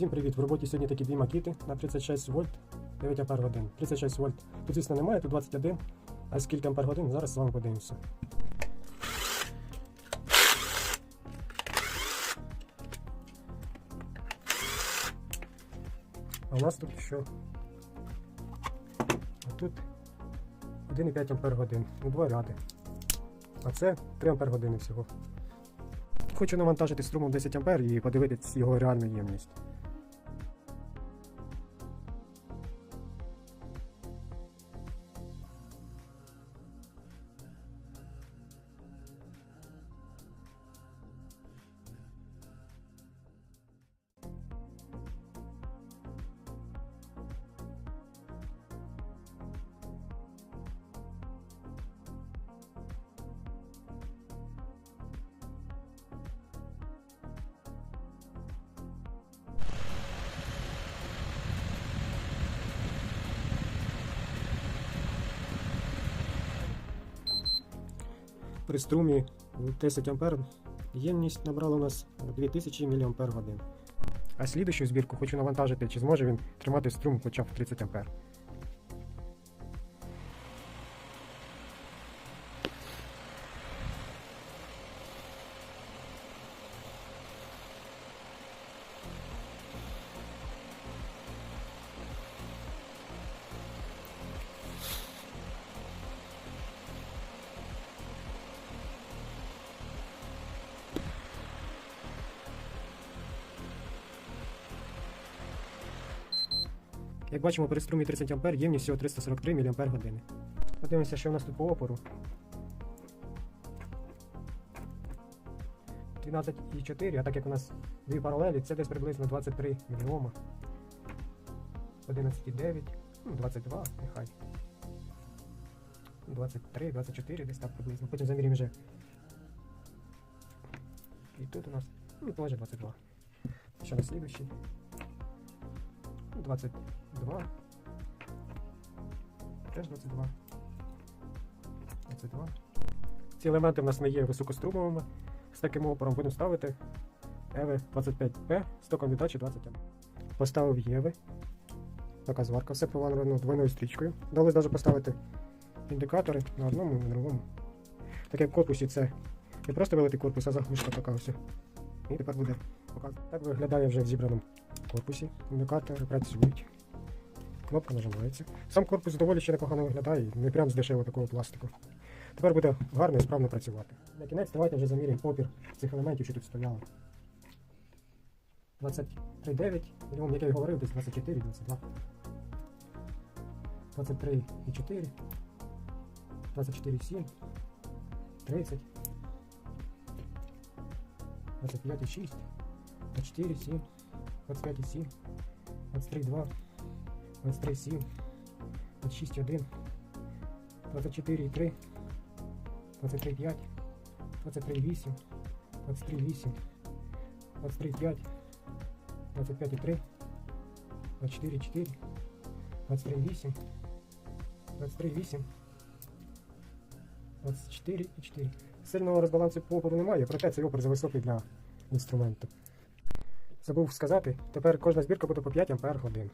Всім привіт! В роботі сьогодні такі дві макіти на 36 вольт 9 ампер годин. 36 вольт. Тут, звісно, немає, тут 21. А скільки ампер годин, зараз з вами подивимося. А у нас тут що? А тут 1,5 ампер годин. Ну, два ряди. А це 3 ампер години всього. Хочу навантажити струмом 10 ампер і подивитися його реальну ємність. При струмі 10 ампер ємність набрала у нас 2000 мАч. А слідущу збірку хочу навантажити, чи зможе він тримати струм хоча б 30 ампер. Як бачимо, при струмі 30 А ємність всього 343 мАч. Подивимося, що у нас тут по опору. 12,4, а так як у нас дві паралелі, це десь приблизно 23 мільйома. 11,9, ну 22, нехай. 23, 24, десь так приблизно. Потім замірюємо вже. І тут у нас, ну, теж 22. Що на слідущий? 22. Теж 22. 22. Ці елементи в нас не є високострумовими. З таким опором будемо ставити EVE 25P з током віддачі 20 А. Поставив Єви. Така зварка, все повалено двойною стрічкою. Дали навіть поставити індикатори на одному і на другому. Так як в корпусі це не просто великий корпус, а заглушка така ось. І тепер буде показувати. Так виглядає вже в зібраному корпусі. Індикатори працюють. Кнопка нажимається. Сам корпус доволі ще непогано виглядає, не прям з дешевого такого пластику. Тепер буде гарно і справно працювати. На кінець давайте вже заміряємо опір цих елементів, що тут стояло. 23,9, мільйон, як я і говорив, десь 24, 22. 23,4, 24,7, 30, 25,6, 24,7, 25,7, 23,2, 23,7, 26,1, 24,3, 23,5, 23,8, 23,8, 23,5, 25,3, 24,4, 23,8, 23,8, 24,4. Сильного розбалансу по опору немає, проте цей опор зависокий для інструменту. Забув сказати, тепер кожна збірка буде по 5 ампер годин.